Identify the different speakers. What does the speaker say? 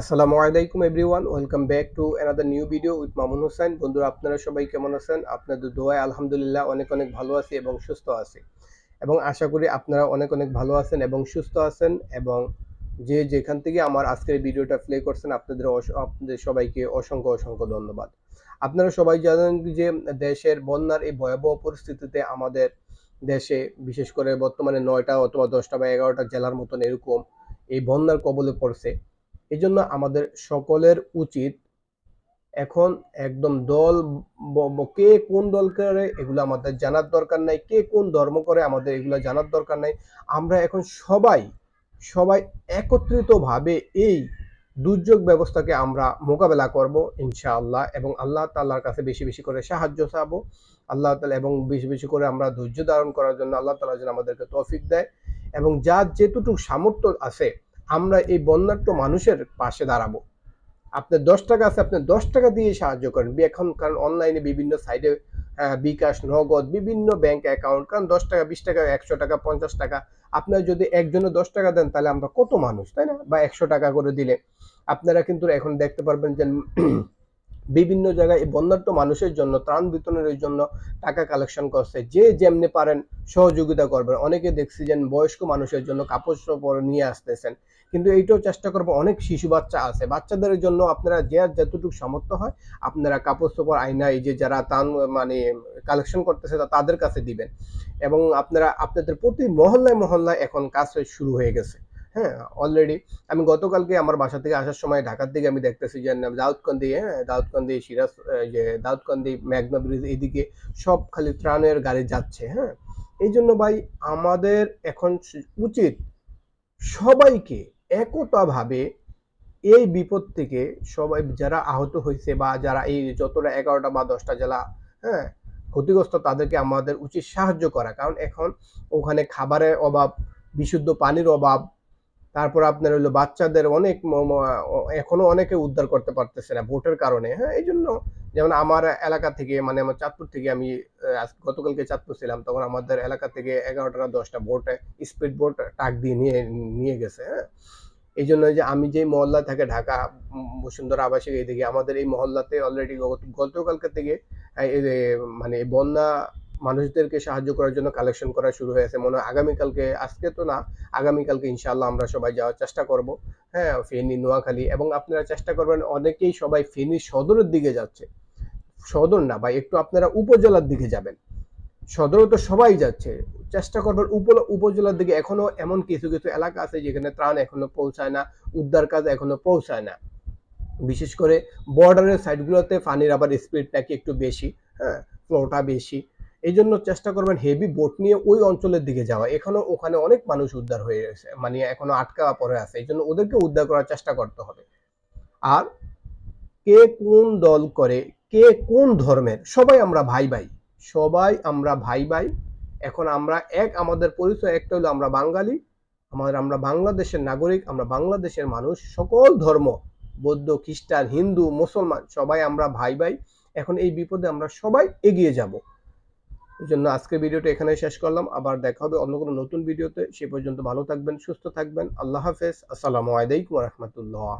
Speaker 1: আসসালামু আলাইকুম everyone, welcome back to another new video with Mamun Hossain. বন্ধুরা, আপনারা সবাই কেমন আছেন? আপনাদের দোয়ায় আলহামদুলিল্লাহ অনেক অনেক ভালো আছি এবং সুস্থ আছি। এবং আশা করি আপনারা অনেক অনেক ভালো আছেন এবং সুস্থ আছেন এবং যে যেখান থেকে আমার আজকের ভিডিওটা প্লে করছেন, আপনাদের আপনাদের সবাইকে অসংখ্য অসংখ্য ধন্যবাদ। আপনারা সবাই জানেন যে দেশের বন্যার এই ভয়াবহ পরিস্থিতিতে আমাদের দেশে, বিশেষ করে বর্তমানে নয়টা অথবা দশটা বা এগারোটা জেলার মতন এরকম এই বন্যার কবলে পড়ছে। এই জন্য আমাদের সকলের উচিত এখন একদম দল কে কোন দল করে এগুলো আমাদের জানার দরকার নাই। কে কোন ধর্ম করে আমাদের এগুলো জানার দরকার নাই। আমরা এখন সবাই সবাই একত্রিতভাবে এই দুর্যোগ ব্যবস্থাকে আমরা মোকাবেলা করব ইনশাআল্লাহ এবং আল্লাহ তাআলার কাছে বেশি বেশি করে সাহায্য চাবো। আল্লাহ তাআলা এবং বেশি বেশি করে আমরা ধৈর্য ধারণ করার জন্য আল্লাহ তাআলা যেন আমাদেরকে তৌফিক দেয় এবং যার যেটুকু সামর্থ্য আছে আমরা এই বন্যাট্য মানুষের পাশে দাঁড়াবো। আপনার দশ টাকা আছে, আপনি দশ টাকা দিয়ে সাহায্য করেন। এখন কারণ অনলাইনে বিভিন্ন সাইডে বিকাশ, নগদ, বিভিন্ন ব্যাংক অ্যাকাউন্ট কারণ দশ টাকা, বিশ টাকা, একশো টাকা, পঞ্চাশ টাকা। আপনার যদি একজনে দশ টাকা দেন, তাহলে আমরা কত মানুষ, তাই না? বা একশো টাকা করে দিলে। আপনারা কিন্তু এখন দেখতে পারবেন যে বিভিন্ন জায়গায় বন্যার্থ মানুষের জন্য, ত্রাণ বিতরণের জন্য টাকা কালেকশন করছে। যে যেমনি পারেন সহযোগিতা করবেন। অনেকে দেখছি যে বয়স্ক মানুষের জন্য কাপড় চোপড় নিয়ে আসতেছেন। কিন্তু এইটাও চেষ্টা করব, অনেক শিশু বাচ্চা আছে। বাচ্চাদের জন্য আপনারা যে যতটুকু সামর্থ্য হয়, আপনারা কাপড় চোপড়, আয়না, এই যে যারা তান মানে কালেকশন করতেছে তাদের কাছে দিবেন। এবং আপনারা, আপনাদের প্রতি মহল্লায় মহল্লায় এখন কাজ শুরু হয়ে গেছে। হ্যাঁ অলরেডি আমি গতকালকে আমার বাসা থেকে আসার সময় ঢাকার দিকে আমি দেখতেছি যে দাউদকান্দি হ্যাঁ দাউদকান্দি, সিরাজ যে, দাউদকান্দি, মেঘনা ব্রিজ এইদিকে সব খালি ত্রাণের গাড়ি যাচ্ছে হ্যাঁ। এই জন্য ভাই, আমাদের এখন উচিত সবাইকে একতাভাবে এই বিপদ থেকে সবাই, যারা আহত হয়েছে বা যারা এই যতটা এগারোটা বা দশটা জেলা হ্যাঁ ক্ষতিগ্রস্ত, তাদেরকে আমাদের উচিত সাহায্য করা। কারণ এখন ওখানে খাবারের অভাব, বিশুদ্ধ পানির অভাব তারপর আপনার হলো বাচ্চাদের অনেক এখনও অনেকে উদ্ধার করতে পারতেছে না ভোটের কারণে হ্যাঁ? এই জন্য যেমন আমার এলাকা থেকে মানে আমার চাঁদপুর থেকে আমি গতকালকে চাঁদপুর ছিলাম, তখন আমাদের এলাকা থেকে এগারোটা না দশটা বোট স্পিড বোট টাক দিয়ে নিয়ে নিয়ে গেছে হ্যাঁ? এই জন্য যে আমি যে মহল্লা থেকে ঢাকা বসুন্ধরা আবাসিক এইদিকে আমাদের এই মহল্লাতে অলরেডি গতকালকে থেকে এই মানে এই বন্যা মানুষদেরকে সাহায্য করার জন্য কালেকশন করা শুরু হয়েছে। মনে হয় আগামীকালকে, আজকে তো না, আগামীকালকে ইনশাআল্লাহ আমরা সবাই যাওয়ার চেষ্টা করব। হ্যাঁ ফেনী, নোয়াখালী এবং আপনারা চেষ্টা করবেন, অনেকেই সবাই ফেনী সদরের দিকে যাচ্ছে। সদর না, ভাই, একটু আপনারা উপজেলার দিকে যাবেন। সদরে তো সবাই যাচ্ছে। চেষ্টা করবেন উপ- উপজেলার দিকে। এখনও এমন কিছু কিছু এলাকা আছে যেখানে ত্রাণ এখনও পৌঁছায় না, উদ্ধার কাজ এখনও পৌঁছায় না। বিশেষ করে বর্ডারের সাইডগুলোতে পানির আবার স্পিড নাকি একটু বেশি হ্যাঁ ফ্লোটা বেশি। এই জন্য চেষ্টা করবেন হেভি বোট নিয়ে ওই অঞ্চলের দিকে যাওয়া। এখনও ওখানে অনেক মানুষ উদ্ধার হয়ে গেছে মানে এখনও আটকা পড়ে আছে এই জন্য ওদেরকে উদ্ধার করার চেষ্টা করতে হবে। আর কে কোন দল করে, কে কোন ধর্মের, সবাই আমরা ভাই ভাই, সবাই আমরা ভাই ভাই। এখন আমরা এক, আমাদের পরিচয় একটা হলো আমরা বাঙালি, আমাদের আমরা বাংলাদেশের নাগরিক, আমরা বাংলাদেশের মানুষ, সকল ধর্ম, বৌদ্ধ, খ্রিস্টান, হিন্দু, মুসলমান, সবাই আমরা ভাই ভাই। এখন এই বিপদে আমরা সবাই এগিয়ে যাব। জন্য আজকের ভিডিওটা এখানে শেষ করলাম। আবার দেখা হবে অন্য কোনো নতুন ভিডিওতে। সে পর্যন্ত ভালো থাকবেন, সুস্থ থাকবেন। আল্লাহ হাফেজ। আসসালামু আলাইকুম রহমতুল্লাহ।